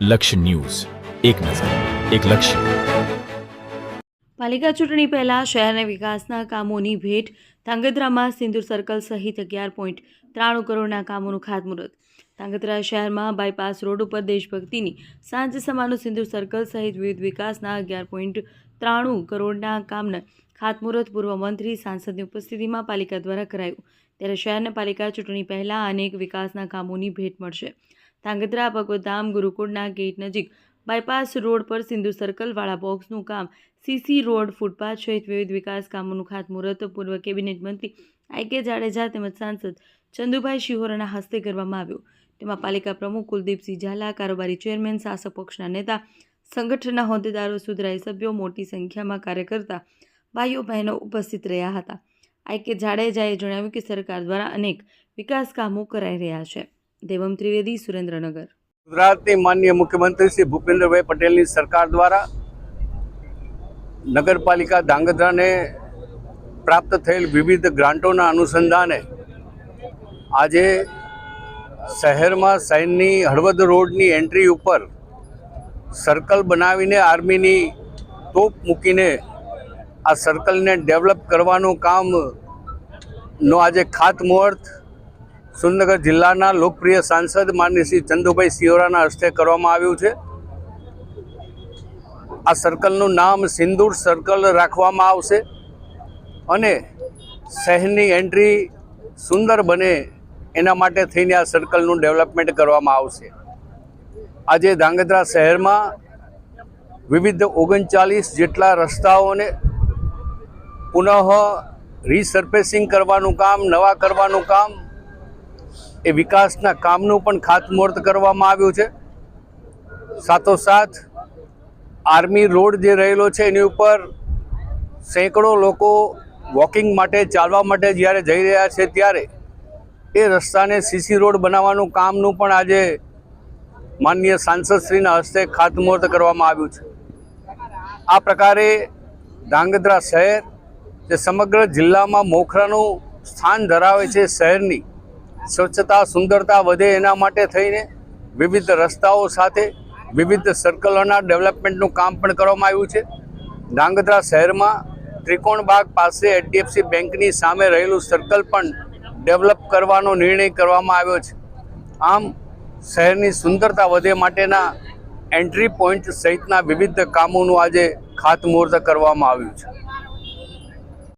લક્ષ્ય ન્યૂઝ. એક નજર, એક લક્ષ્ય. પાલિકા ચૂંટણી પહેલા શહેરના વિકાસના કામોની ભેટ, ધાંગધ્રામાં સિંદૂર સર્કલ સહિત અગિયાર પોઈન્ટ ત્રાણું કરોડના કામોનું ખાતમુહૂર્ત. ધાંગધ્રા શહેરમાં બાયપાસ રોડ ઉપર દેશભક્તિની સાંજ સમાનું સિંદૂર સર્કલ સહિત વિવિધ વિકાસના અગિયાર પોઈન્ટ ત્રાણું કરોડના કામના ખાતમુહૂર્ત પૂર્વ મંત્રી સાંસદની ઉપસ્થિતિમાં પાલિકા દ્વારા કરાયું. ત્યારે શહેરના પાલિકા ચૂંટણી પહેલાં અનેક વિકાસના કામોની ભેટ મળશે. ધાંગધ્રા ભગવતધામ ગુરુકુળના ગેટ નજીક બાયપાસ રોડ પર સિંધુ સર્કલવાળા બોક્સનું કામ સીસી રોડ ફૂટપાથ સહિત વિવિધ વિકાસ કામોનું ખાતમુહૂર્ત પૂર્વ કેબિનેટ મંત્રી આઈ કે જાડેજા તેમજ સાંસદ ચંદુભાઈ શિહોરાના હસ્તે કરવામાં આવ્યું. તેમાં પાલિકા પ્રમુખ કુલદીપસિંહ ઝાલા, કારોબારી ચેરમેન, શાસક પક્ષના નેતા, સંગઠનના હોદ્દેદારો, સુધરાઈ સભ્યો, મોટી સંખ્યામાં કાર્યકર્તા, ભાઈઓ, બહેનો ઉપસ્થિત રહ્યા હતા. આઈ કે જાડેજાએ જણાવ્યું કે સરકાર દ્વારા અનેક વિકાસ કામો કરાઈ રહ્યા છે. દેવમ ત્રિવેદી સુરેન્દ્રનગર ગુજરાતની માનનીય મુખ્યમંત્રી શ્રી ભૂપેન્દ્રભાઈ પટેલની સરકાર દ્વારા નગરપાલિકા ધાંગધ્રાને પ્રાપ્ત થયેલ વિવિધ ગ્રાન્ટોના અનુસંધાને આજે શહેરમાં સૈનની હળવદ રોડની એન્ટ્રી ઉપર સર્કલ બનાવીને આર્મીની તોપ મૂકીને આ સર્કલને ડેવલપ કરવાનું કામનો આજે ખાતમુહૂર્ત સુરનગર જિલ્લાના લોકપ્રિય સાંસદ માનની શ્રી ચંદુભાઈ સિયોરાના હસ્તે કરવામાં આવ્યું છે. આ સર્કલનું નામ સિંદૂર સર્કલ રાખવામાં આવશે અને શહેરની એન્ટ્રી સુંદર બને એના માટે થઈને આ સર્કલનું ડેવલપમેન્ટ કરવામાં આવશે. આજે ધાંગધ્રા શહેરમાં વિવિધ ઓગણચાલીસ જેટલા રસ્તાઓને પુનઃ રીસર્ફેસિંગ કરવાનું કામ, નવા કરવાનું કામ એ વિકાસના કામનું પણ ખાતમુહૂર્ત કરવામાં આવ્યું છે. સાથોસાથ, આર્મી રોડ જે રહેલો છે, એની ઉપર સેંકડો લોકો વોકિંગ માટે, ચાલવા માટે જ્યારે જઈ રહ્યા છે ત્યારે એ રસ્તાને સીસી રોડ બનાવવાનું કામનું પણ આજે માનનીય સાંસદશ્રીના હસ્તે ખાતમુહૂર્ત કરવામાં આવ્યું છે. આ પ્રકારે ધાંગધ્રા શહેર, જે સમગ્ર જિલ્લામાં મોખરાનું સ્થાન ધરાવે છે શહેરની સ્વચ્છતા, સુંદરતા વધે એના માટે થઈને વિવિધ રસ્તાઓ સાથે વિવિધ સર્કલોના ડેવલપમેન્ટનું કામ પણ કરવામાં આવ્યું છે. ધાંગધ્રા શહેરમાં ત્રિકોણબાગ પાસે એચડીએફસી બેંકની સામે રહેલું સર્કલ પણ ડેવલપ કરવાનો નિર્ણય કરવામાં આવ્યો છે. આમ, શહેરની સુંદરતા વધે માટેના એન્ટ્રી પોઈન્ટ સહિતના વિવિધ કામોનું આજે ખાતમુહૂર્ત કરવામાં આવ્યું છે.